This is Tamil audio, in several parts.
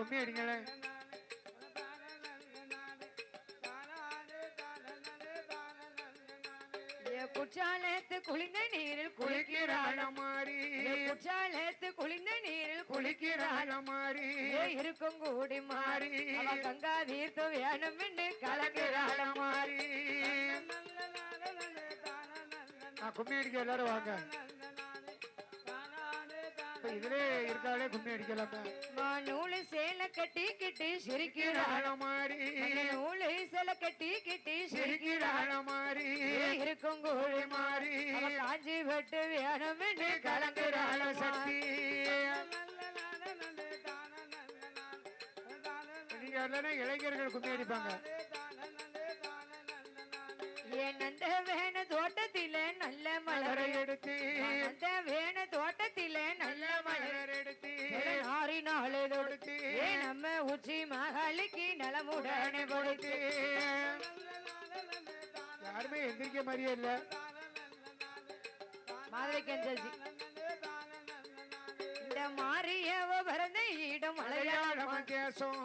கும்மி அடிங்களேன் குற்றாலத்து குளிர்ந்த நீரில் குளிக்கிறாள மாறி குற்றாலத்து குளிர்ந்த நீரில் குளிக்கிறாள மாறி இருக்கும் கூடி மாறி. கங்கா தீர்த்தம் வேணும் என்று கலக்கிறாள் மாறி கும்மி அடிக்க எல்லாரும் வாங்க. இதுலயே இருக்காளே கும்மி அடிக்கலாமே. மா நூலு சேலை கட்டி கிட்டி சிரிக்கிறாள் மாறி நூலு சேலை கட்டி கிட்டி சிரிக்கிறாள் மாறி இருக்கும் கூடி மாறி. காஞ்சி பட்டு வேணும் என்று கலங்குறாள சக்தி. இளைஞர்கள் கும்மி அடிப்பாங்க. எந்திரிக்க மாதிரியே இல்ல. மாதிரி கெஞ்சல்சி இந்த மாரியவ பிறந்த இடம் மலையாளம் மலையாள தேசம்.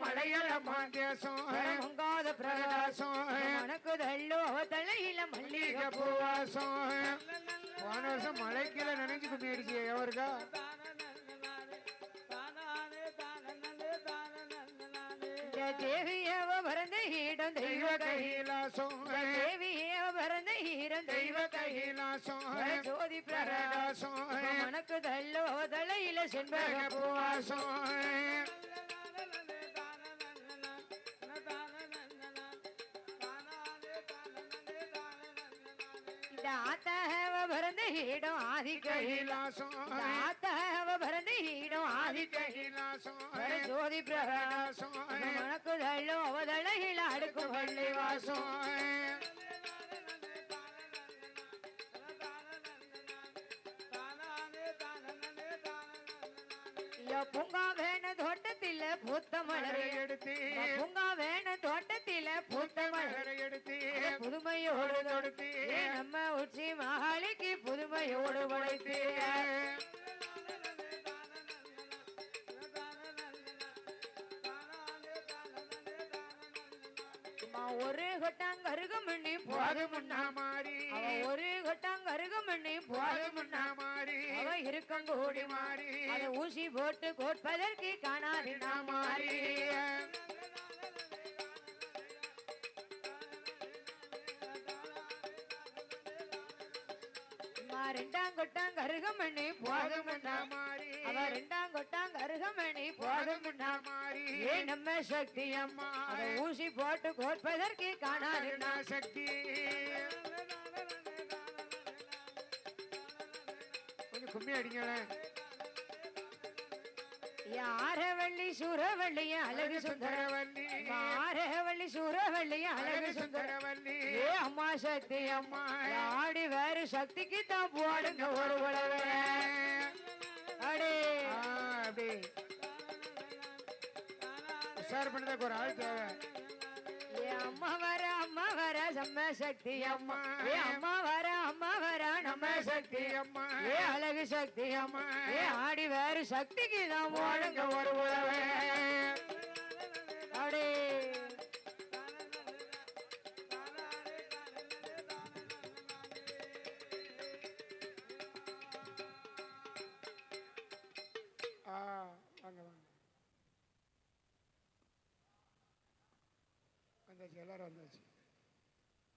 மலையாளம் தேசம். பொங்காத பிரகாசம். உனக்கு தள்ளோ தலையில மல்லிகை பூவாசம். போன வருஷம் மலைக்கீழ நினைஞ்சு கும்மி அடிச்சு எவருக்கா தேவியவ பிறந்த இடம் தெய்வ தெய்வ கை கைலாசம். தேவியவ பிறந்த இடம் தெய்வ தெய்வ கை. கைலாசம். ஜோதி பிரகாசம். பிரகாசம். உனக்கு தள்ளோ தலையில செண்பக பூவாசம். ஆத்தவ ஆதிக்கை கைலாசம். ஜோதி பிரகாசம் தள்ளோ தலையில அடுக்கும் பள்ளி வாசம் ஐயா, பூங்கா வேண தோட்டத்தில பூத்த மலர். எடுத்து பூங்கா வேண தோட்டத்தில பூத்த மலர். எடுத்து புதுமையோடு தொடுத்து. நம்ம உச்சி மகாலிக்கு புதுமையோடு படைத்து. அம்மா ஒரு கொட்டாங்க அருகமண்ணி போது முன்னா மாறி. அவ ஒரு கொட்டாங்க அருகமண்ணி போது முன்னா மாறி. அவ இருக்கங்கூடி மாறி. அதை ஊசி போட்டு கோட்பதற்கு காணாது நான் மாறி. அம்மா ரெண்டாம் கொட்டாங்க அருகமண்ணி போது முன்னா மாறி. அவ ரெண்டாம் கொட்டாங்க அருகமணி போதும் முன்னா மாறி. ஏ நம்ம சக்தி அம்மா. ஊசி போட்டு கோட்பதற்கு நான் சக்தி. கொஞ்சம் கும்மி அடிங்களேன் ஆரவள்ளி சூரவள்ளி அழகு சுந்தர சுந்தரவல்லி ஆரவள்ளி சூரவள்ளி அழகு அழகு சக்தி அம்மா ஆடி வேறு சக்திக்கு தான் போடுங்க ஒரு உழவு அடே. அப்படி. உஷார் பண்ணதுக்கு ஒரு ஆள் தேவை. ஏ அம்மா வர அம்மா வர செம்ம சக்தி அம்மா அம்மா. ஏ அம்மா வர அம்மா வர நம்ம சக்தி அம்மா ஏ அழகு சக்தி அம்மா ஏ ஆடி வேறு சக்திக்கு தான் போடுங்க. ஒரு உழவு அடே. ஆ வாங்க வாங்க. வந்தாச்சு எல்லாரும் வந்தாச்சு.